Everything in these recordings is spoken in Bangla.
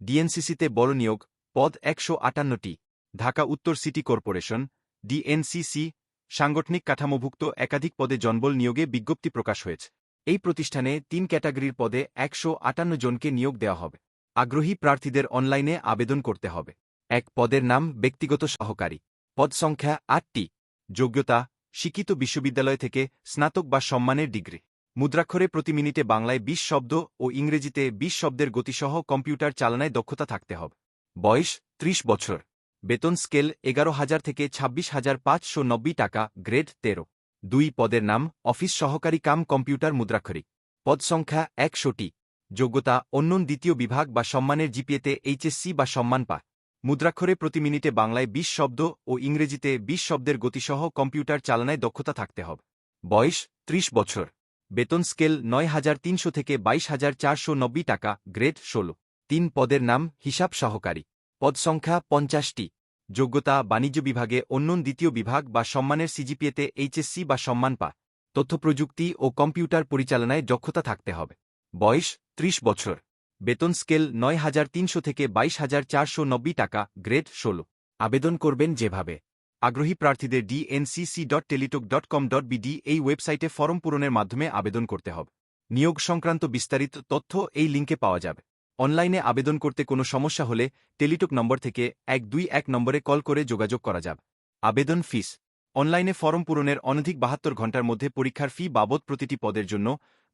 ডিএনসিসিতে বড় নিয়োগ, পদ একশো আটান্নটি, ঢাকা উত্তর সিটি কর্পোরেশন, ডিএনসিসি, সাংগঠনিক কাঠামোভুক্ত একাধিক পদে জনবল নিয়োগে বিজ্ঞপ্তি প্রকাশ হয়েছে। এই প্রতিষ্ঠানে তিন ক্যাটাগরির পদে একশো আটান্ন জনকে নিয়োগ দেওয়া হবে। আগ্রহী প্রার্থীদের অনলাইনে আবেদন করতে হবে। এক পদের নাম ব্যক্তিগত সহকারী। পদ সংখ্যা আটটি। যোগ্যতা, শিক্ষিত বিশ্ববিদ্যালয় থেকে স্নাতক বা সম্মানের ডিগ্রি। মুদ্রাক্ষরে প্রতি মিনিটে বাংলায় ২০ শব্দ ও ইংরেজিতে ২০ শব্দের গতিসহ কম্পিউটার চালনায় দক্ষতা থাকতে হবে। বয়স ৩০ বছর। বেতন স্কেল এগারো হাজার থেকে ছাব্বিশ হাজার পাঁচশো নব্বই টাকা, গ্রেড তেরো। দুই পদের নাম, অফিস সহকারী কাম কম্পিউটার মুদ্রাক্ষরিক পদ সংখ্যা একশোটি। যোগ্যতা অন্যন দ্বিতীয় বিভাগ বা সম্মানের জিপিএতে এইচএসসি বা সম্মান পা। মুদ্রাক্ষরে প্রতি মিনিটে বাংলায় ২০ শব্দ ও ইংরেজিতে ২০ শব্দের গতিসহ কম্পিউটার চালনায় দক্ষতা থাকতে হবে। বয়স ৩০ বছর। বেতন স্কেল নয় হাজার তিনশো থেকে বাইশ হাজার চারশো নব্বই টাকা, গ্রেড ষোলো। তিন পদের নাম, হিসাব সহকারী। পদ সংখ্যা পঞ্চাশটি। যোগ্যতা, বাণিজ্য বিভাগে অন্যন দ্বিতীয় বিভাগ বা সম্মানের সিজিপিএতে এইচএসসি বা সম্মান পা। তথ্যপ্রযুক্তি ও কম্পিউটার পরিচালনায় দক্ষতা থাকতে হবে। বয়স ৩০ বছর। বেতন স্কেল নয় হাজার তিনশো থেকে বাইশ হাজার চারশো নব্বই টাকা, গ্রেড ষোলো। আবেদন করবেন যেভাবে। আগ্রহী প্রার্থীদের DNCC dot Teletalk dot com dot BD এই ওয়েবসাইটে ফরম পূরণের মাধ্যমে আবেদন করতে হবে। নিয়োগ সংক্রান্ত বিস্তারিত তথ্য এই লিঙ্কে পাওয়া যাবে। অনলাইনে আবেদন করতে কোনো সমস্যা হলে টেলিটক নম্বর থেকে এক দুই এক নম্বরে কল করে যোগাযোগ করা যাবে। আবেদন ফিস। অনলাইনে ফরম পূরণের অনধিক বাহাত্তর ঘণ্টার মধ্যে পরীক্ষার ফি বাবদ প্রতিটি পদের জন্য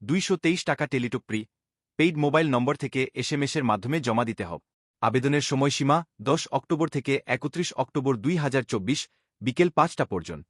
দুইশো তেইশ টাকা Teletalk prepaid mobile number থেকে এসএমএসের মাধ্যমে জমা দিতে হবে। আবেদনের সময়সীমা দশ অক্টোবর থেকে একত্রিশ অক্টোবর দুই হাজার চব্বিশ বিকেল পাঁচটা পর্যন্ত।